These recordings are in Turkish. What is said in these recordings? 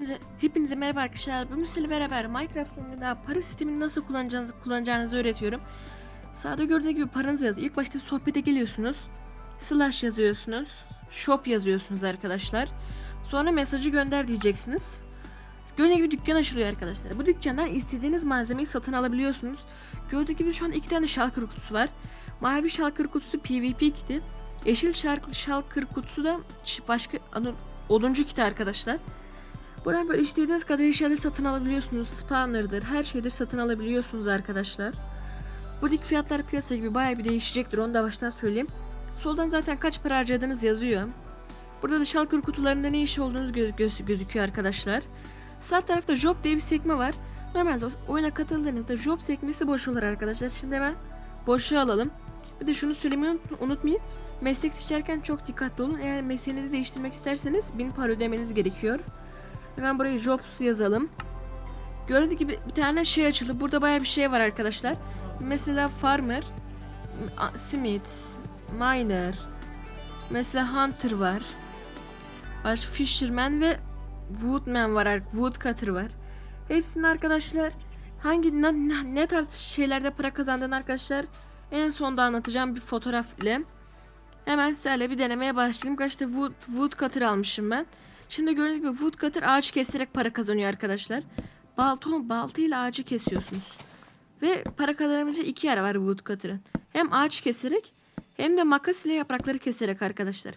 Hepinize, hepinize merhaba arkadaşlar. Bugün sizlerle beraber Minecraft oyununda para sistemini nasıl kullanacağınızı, kullanacağınızı öğretiyorum. Sağda gördüğünüz gibi paranızı yazıyor. İlk başta sohbete geliyorsunuz. Slash yazıyorsunuz. Shop yazıyorsunuz arkadaşlar. Sonra mesajı gönder diyeceksiniz. Gördüğünüz gibi dükkan açılıyor arkadaşlar. Bu dükkandan istediğiniz malzemeyi satın alabiliyorsunuz. Gördüğünüz gibi şu an iki tane şalkır kutusu var. Mavi şalkır kutusu PvP kiti. Yeşil şalkır, kutusu da başka oduncu kiti arkadaşlar. Buradan böyle istediğiniz kadar eşyaları satın alabiliyorsunuz. Spawner'dır, her şeydir satın alabiliyorsunuz arkadaşlar. Buradaki fiyatlar piyasa gibi bayağı bir değişecektir. Onu da baştan söyleyeyim. Soldan zaten kaç para harcadığınız yazıyor. Burada da şalkır kutularında ne iş olduğunuz göz- göz- gözüküyor arkadaşlar. Sağ tarafta job diye bir sekme var. Normalde oyuna katıldığınızda job sekmesi boş olur arkadaşlar. Şimdi hemen boşluğa alalım. Bir de şunu söylemeyi unut- unutmayın. Meslek seçerken çok dikkatli olun. Eğer mesleğinizi değiştirmek isterseniz 1000 para ödemeniz gerekiyor. Hemen buraya jobs yazalım. Gördüğünüz gibi bir tane şey açıldı. Burada baya bir şey var arkadaşlar. Mesela farmer, smith, miner, mesela hunter var. Başka fisherman ve woodman var. ar- Woodcutter var. Hepsinin arkadaşlar hangi ne, ne tarz şeylerde para kazandığını arkadaşlar en sonda anlatacağım bir fotoğraf ile. Hemen sizlerle bir denemeye başlayayım. Kaçta wood, woodcutter almışım ben. Şimdi gördüğünüz gibi woodcutter ağaç keserek para kazanıyor arkadaşlar. Balton, baltayla ağacı kesiyorsunuz. Ve para kazanabileceği iki yer var woodcutter'ın. Hem ağaç keserek hem de makas ile yaprakları keserek arkadaşlar.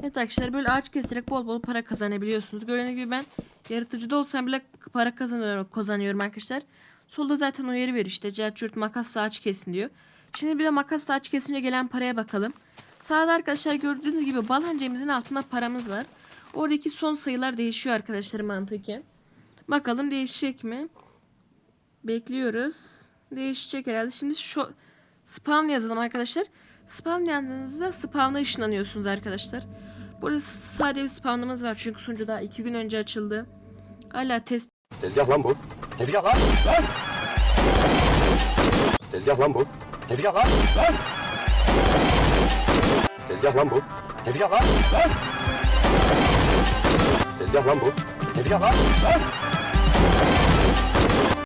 Evet arkadaşlar böyle ağaç keserek bol bol para kazanabiliyorsunuz. Gördüğünüz gibi ben yaratıcıda olsam bile para kazanıyorum, kazanıyorum arkadaşlar. Solda zaten uyarı veriyor işte cerçürt makasla ağaç kesin diyor. Şimdi bir de makasla ağaç kesince gelen paraya bakalım. Sağda arkadaşlar gördüğünüz gibi balancemizin altında paramız var. Oradaki son sayılar değişiyor arkadaşlar mantıken. Bakalım değişecek mi? Bekliyoruz. Değişecek herhalde. Şimdi şu spawn yazalım arkadaşlar. Spawn yazdığınızda spawn'a ışınlanıyorsunuz arkadaşlar. Burada sade bir spawn'ımız var çünkü sunucu daha iki gün önce açıldı. Hala test Tezgah lan bu. Tezgah lan. Lan. Tezgah lan bu. Tezgah lan. Lan. Tezgah lan bu. Tezgah lan. Lan. Tezgah lan bu. Tezgah lan. Lan.